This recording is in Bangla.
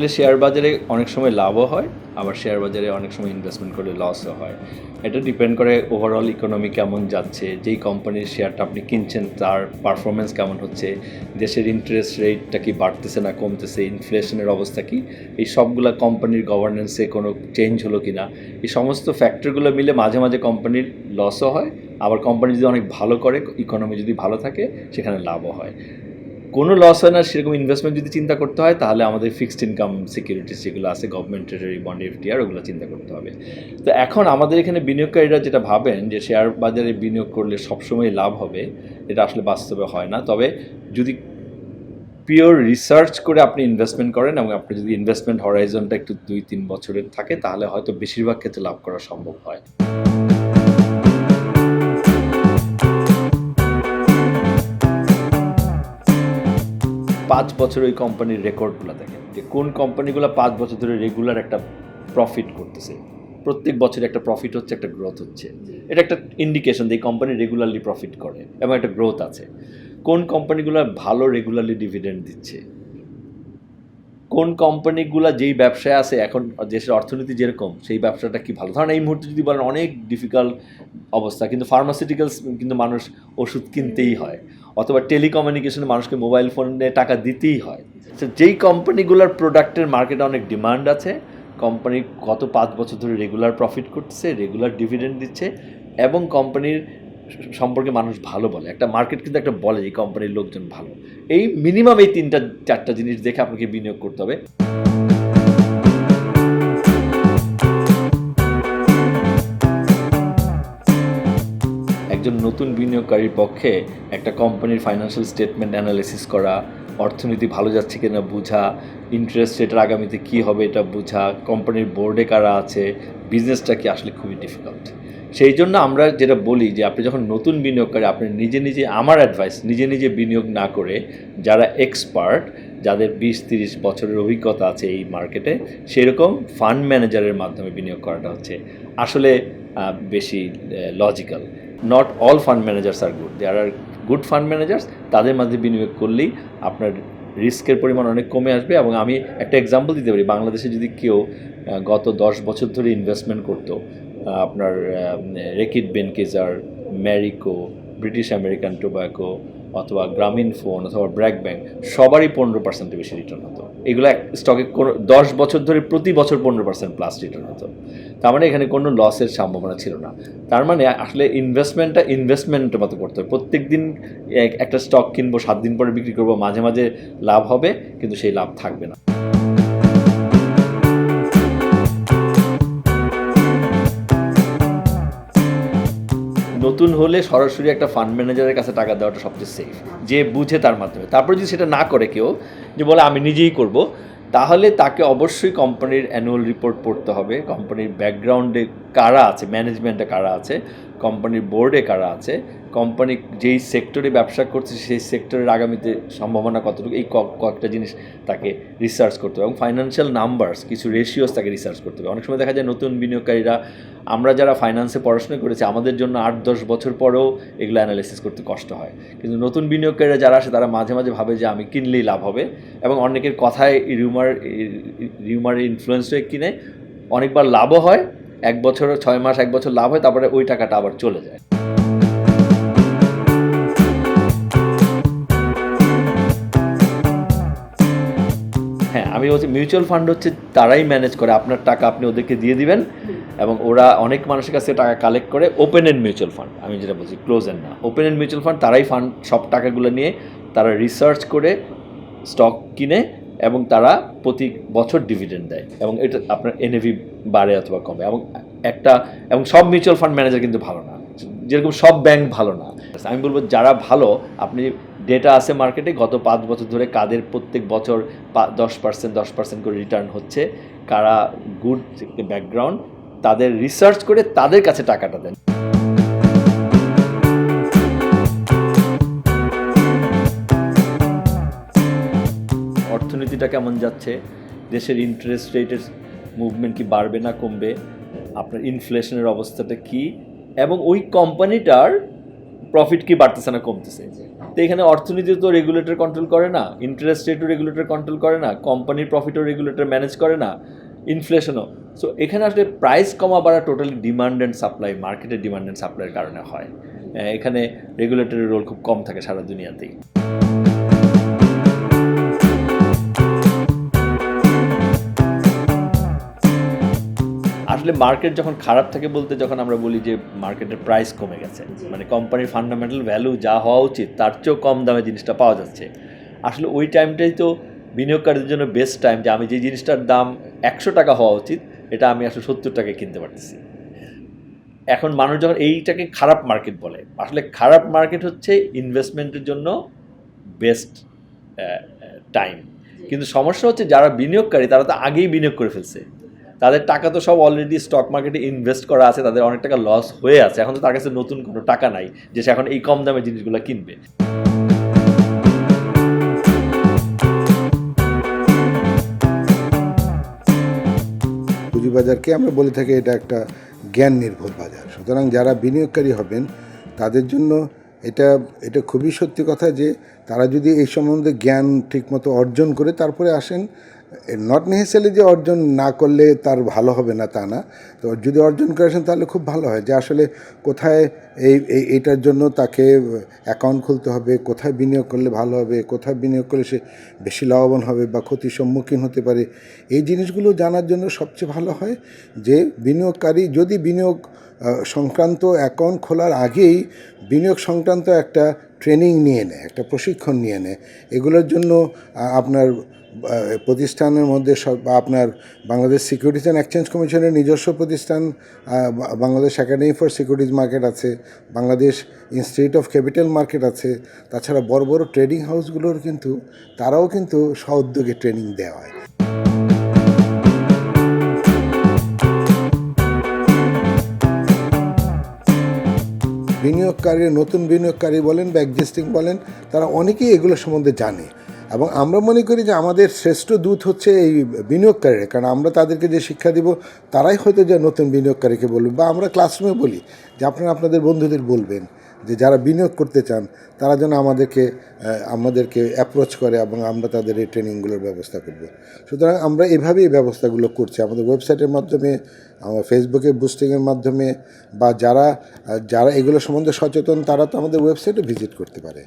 আসলে শেয়ার বাজারে অনেক সময় লাভও হয়, আবার শেয়ার বাজারে অনেক সময় ইনভেস্টমেন্ট করলে লসও হয়। এটা ডিপেন্ড করে ওভারঅল ইকোনমি কেমন যাচ্ছে, যেই কোম্পানির শেয়ারটা আপনি কিনছেন, তার পারফরমেন্স কেমন হচ্ছে, দেশের ইন্টারেস্ট রেটটা কি বাড়তেছে না কমতেছে ইনফ্লেশনের অবস্থা কি, এই সবগুলা কোম্পানির গভর্নেন্সে কোনো চেঞ্জ হলো কি না এই সমস্ত ফ্যাক্টরগুলো মিলে মাঝে মাঝে কোম্পানির লসও হয়, আবার কোম্পানি যদি অনেক ভালো করে ইকোনমি যদি ভালো থাকে, সেখানে লাভও হয়। কোনো লস হয় না, সেরকম ইনভেস্টমেন্ট যদি চিন্তা করতে হয়, তাহলে আমাদের ফিক্সড ইনকাম সিকিউরিটিস যেগুলো আছে গভর্নমেন্ট ট্রেজারি বন্ড এফডিআর ওগুলো চিন্তা করতে হবে। তো এখন আমাদের এখানে বিনিয়োগকারীরা যেটা ভাবেন যে শেয়ার বাজারে বিনিয়োগ করলে সবসময় লাভ হবে, এটা আসলে বাস্তবে হয় না। তবে যদি পিওর রিসার্চ করে আপনি ইনভেস্টমেন্ট করেন এবং আপনি যদি ইনভেস্টমেন্ট হরাইজনটা একটু দুই তিন বছরের থাকে, তাহলে হয়তো বেশিরভাগ ক্ষেত্রে লাভ করা সম্ভব হয়। পাঁচ বছর ওই কোম্পানির রেকর্ডগুলো দেখেন। যে কোন কোম্পানিগুলো পাঁচ বছর ধরে রেগুলার একটা প্রফিট করতেছে। প্রত্যেক বছরে একটা প্রফিট হচ্ছে, একটা গ্রোথ হচ্ছে। এটা একটা ইন্ডিকেশন যে কোম্পানি রেগুলারলি প্রফিট করে এবং একটা গ্রোথ আছে। কোন কোম্পানিগুলো ভালো রেগুলারলি ডিভিডেন্ড দিচ্ছে? কোন কোম্পানিগুলো যেই ব্যবসায় আছে, এখন দেশের অর্থনীতি যেরকম, সেই ব্যবসাটা কি ভালো? ধরেন এই মুহূর্তে যদি বলেন, অনেক ডিফিকাল্ট অবস্থা। কিন্তু ফার্মাসিউটিক্যালস কিন্তু মানুষ ওষুধ কিনতেই হয়। অথবা টেলিকমিউনিকেশনে মানুষকে মোবাইল ফোনে টাকা দিতেই হয়। তো যেই কোম্পানিগুলোর প্রোডাক্টের মার্কেটে অনেক ডিমান্ড আছে কোম্পানি গত পাঁচ বছর ধরে রেগুলার প্রফিট করতেছে রেগুলার ডিভিডেন্ড দিচ্ছে এবং কোম্পানির সম্পর্কে মানুষ ভালো বলে। একটা মার্কেট কিন্তু একটা বলে যে কোম্পানির লোকজন ভালো। এই মিনিমাম এই তিনটা, চারটা জিনিস দেখে আপনাকে বিনিয়োগ করতে হবে। নতুন বিনিয়োগকারীর পক্ষে একটা কোম্পানির ফাইন্যান্সিয়াল স্টেটমেন্ট অ্যানালিসিস করা, অর্থনীতি ভালো যাচ্ছে কিনা বোঝা ইন্টারেস্ট রেটের আগামীতে কী হবে এটা বোঝা, কোম্পানির বোর্ডে কারা আছে বিজনেসটা কি আসলে খুবই ডিফিকাল্ট সেই জন্য আমরা যেটা বলি যে আপনি যখন নতুন বিনিয়োগকারী, আপনি নিজে নিজে আমার অ্যাডভাইস নিজে নিজে বিনিয়োগ না করে যারা এক্সপার্ট যাদের বিশ তিরিশ বছরের অভিজ্ঞতা আছে এই মার্কেটে সেরকম ফান্ড ম্যানেজারের মাধ্যমে বিনিয়োগ করাটা হচ্ছে আসলে বেশি logical not all fund managers are good there are good fund managers তাদের মাঝে বিনিয়োগ করলেই আপনার রিস্কের পরিমাণ অনেক কমে আসবে এবং আমি একটা এক্সাম্পল দিতে পারি। বাংলাদেশে যদি কেউ গত দশ বছর ধরে ইনভেস্টমেন্ট করতো আপনার Reckitt Benckiser, Marico, British American Tobacco অথবা গ্রামীণ ফোন অথবা ব্র্যাক ব্যাংক, সবারই পনেরো পার্সেন্টের বেশি রিটার্ন হতো। এগুলো এক স্টকে কোনো দশ বছর ধরে প্রতি বছর পনেরো পার্সেন্ট প্লাস রিটার্ন হতো। তার মানে এখানে কোনো লসের সম্ভাবনা ছিল না। তার মানে আসলে ইনভেস্টমেন্টটা ইনভেস্টমেন্টের মতো করতে হবে। প্রত্যেক দিন এক- একটা স্টক কিনবো, সাত দিন পরে বিক্রি করব, মাঝে মাঝে লাভ হবে, কিন্তু সেই লাভ থাকবে না। নতুন হলে সরাসরি একটা ফান্ড ম্যানেজারের কাছে টাকা দেওয়াটা সবচেয়ে সেফ যে বুঝে তার মাধ্যমে। তারপরে যদি সেটা না করে কেউ, যে বলে, আমি নিজেই করব, তাহলে তাকে অবশ্যই কোম্পানির অ্যানুয়াল রিপোর্ট পড়তে হবে। কোম্পানির ব্যাকগ্রাউন্ডে কারা আছে? ম্যানেজমেন্টে কারা আছে? কোম্পানির বোর্ডে কারা আছে? কোম্পানি যেই সেক্টরে ব্যবসা করছে, সেই সেক্টরের আগামীতে সম্ভাবনা কতটুকু, এই কয়েকটা জিনিস তাকে রিসার্চ করতে হবে। এবং ফাইন্যান্সিয়াল নাম্বারস কিছু রেশিওস তাকে রিসার্চ করতে হবে। অনেক সময় দেখা যায় নতুন বিনিয়োগকারীরা, আমরা যারা ফাইন্যান্সে পড়াশোনা করেছি, আমাদের জন্য আট, দশ বছর পরেও এগুলো অ্যানালিসিস করতে কষ্ট হয়। কিন্তু নতুন বিনিয়োগকারীরা যারা আসে তারা মাঝে মাঝে ভাবে যে আমি কিনলেই লাভ হবে। এবং অনেকের কথায় রিউমার রিউমারের ইনফ্লুয়েন্স হয়ে কিনে অনেকবার লাভও হয়, এক বছর, ছয় মাস, এক বছর লাভ হয়, তারপরে ওই টাকাটা আবার চলে যায়। আমি বলছি মিউচুয়াল ফান্ড হচ্ছে তারাই ম্যানেজ করে, আপনার টাকা আপনি ওদেরকে দিয়ে দিবেন এবং ওরা অনেক মানুষের কাছে টাকা কালেক্ট করে ওপেন এন্ড মিউচুয়াল ফান্ড আমি যেটা বলছি ক্লোজ এন্ড না ওপেন এন্ড মিউচুয়াল ফান্ড তারাই ফান্ড সব টাকাগুলো নিয়ে তারা রিসার্চ করে স্টক কিনে এবং তারা প্রতি বছর ডিভিডেন্ড দেয় এবং এটা আপনার এনএভি বাড়ে অথবা কমে এবং একটা, এবং সব মিউচুয়াল ফান্ড ম্যানেজার কিন্তু ভালো না। যেরকম সব ব্যাংক ভালো না। আমি বলব যারা ভালো, আপনি ডেটা আছে মার্কেটে গত পাঁচ বছর ধরে কাদের প্রত্যেক বছর দশ পার্সেন্ট দশ পার্সেন্ট করে রিটার্ন হচ্ছে, কারা গুড ব্যাকগ্রাউন্ড তাদের রিসার্চ করে তাদের কাছে টাকাটা দেন। অর্থনীতিটা কেমন যাচ্ছে? দেশের ইন্টারেস্ট রেটের মুভমেন্ট কি বাড়বে না কমবে? আপনার ইনফ্লেশনের অবস্থাটা কি? এবং ওই কোম্পানিটার প্রফিট কি বাড়তেছে না কমতেছে? তো এখানে অর্থনীতি তো রেগুলেটর কন্ট্রোল করে না ইন্টারেস্ট রেটও রেগুলেটর কন্ট্রোল করে না কোম্পানির প্রফিটও রেগুলেটর ম্যানেজ করে না ইনফ্লেশনও সো এখানে আসলে প্রাইস কমা বাড়া টোটালি ডিমান্ড অ্যান্ড সাপ্লাই মার্কেটের ডিমান্ড অ্যান্ড সাপ্লাইয়ের কারণে হয়। এখানে রেগুলেটরের রোল খুব কম থাকে সারা দুনিয়াতেই। আসলে মার্কেট যখন খারাপ থাকে বলতে যখন আমরা বলি যে মার্কেটের প্রাইস কমে গেছে মানে কোম্পানির ফান্ডামেন্টাল ভ্যালু যা হওয়া উচিত তার চেয়েও কম দামে জিনিসটা পাওয়া যাচ্ছে। আসলে ওই টাইমটাই তো বিনিয়োগকারীদের জন্য বেস্ট টাইম যে আমি যে জিনিসটার দাম একশো টাকা হওয়া উচিত এটা আমি আসলে সত্তর টাকায় কিনতে পারতেছি। এখন মানুষ যখন এইটাকে খারাপ মার্কেট বলে আসলে খারাপ মার্কেট হচ্ছে ইনভেস্টমেন্টের জন্য বেস্ট টাইম কিন্তু সমস্যা হচ্ছে যারা বিনিয়োগকারী তারা তো আগেই বিনিয়োগ করে ফেলছে। তাদের টাকা তো সব অলরেডি স্টক মার্কেটে ইনভেস্ট করা আছে, তাদের অনেক টাকা লস হয়ে আছে। এখন তো তার কাছে নতুন কোনো টাকা নাই যে সে এখন এই কম দামে জিনিসগুলো কিনবে। পুঁজিবাজারকে আমরা বলে থাকি এটা একটা জ্ঞান নির্ভর বাজার। সুতরাং যারা বিনিয়োগকারী হবেন, তাদের জন্য এটা এটা খুবই সত্যি কথা যে তারা যদি এই সম্বন্ধে জ্ঞান ঠিকমতো অর্জন করে তারপরে আসেন নট নেসেসারি যে অর্জন না করলে তার ভালো হবে না তা না। তো যদি অর্জন করেছেন তাহলে খুব ভালো হয় যে আসলে কোথায় এই, এই- এইটার জন্য তাকে অ্যাকাউন্ট খুলতে হবে, কোথায় বিনিয়োগ করলে ভালো হবে, কোথায় বিনিয়োগ করলে সে বেশি লাভবান হবে বা ক্ষতির সম্মুখীন হতে পারে। এই জিনিসগুলো জানার জন্য সবচেয়ে ভালো হয় যে বিনিয়োগকারী যদি বিনিয়োগ সংক্রান্ত অ্যাকাউন্ট খোলার আগেই বিনিয়োগ সংক্রান্ত একটা ট্রেনিং নিয়ে নেয়, একটা প্রশিক্ষণ নিয়ে নেয়। এগুলোর জন্য আপনার প্রতিষ্ঠানের মধ্যে সব আপনার বাংলাদেশ সিকিউরিটিজ অ্যান্ড এক্সচেঞ্জ কমিশনের নিজস্ব প্রতিষ্ঠান Bangladesh academy for securities market আছে, Bangladesh institute of capital market আছে, তাছাড়া বড় বড় ট্রেডিং হাউসগুলোর কিন্তু তারাও কিন্তু স্বউদ্যোগে ট্রেনিং দেওয়া হয়। বিনিয়োগকারী, নতুন বিনিয়োগকারী বলেন বা এক্সিস্টিং বলেন, তারা অনেকেই এগুলো সম্বন্ধে জানে। এবং আমরা মনে করি যে আমাদের শ্রেষ্ঠ দূত হচ্ছে এই বিনিয়োগকারীরা। কারণ আমরা তাদেরকে যে শিক্ষা দিব, তারাই হয়তো যে নতুন বিনিয়োগকারীকে বলবে। বা আমরা ক্লাসরুমে বলি যে আপনারা আপনাদের বন্ধুদের বলবেন যে যারা বিনিয়োগ করতে চান, তারা যেন আমাদেরকে আমাদেরকে অ্যাপ্রোচ করে এবং আমরা তাদের এই ট্রেনিংগুলোর ব্যবস্থা করব। সুতরাং আমরা এভাবেই ব্যবস্থাগুলো করছি। আমাদের ওয়েবসাইটের মাধ্যমে আমার ফেসবুকে বুস্টিংয়ের মাধ্যমে, বা যারা যারা এগুলো সম্বন্ধে সচেতন, তারা তো আমাদের ওয়েবসাইটে ভিজিট করতে পারে।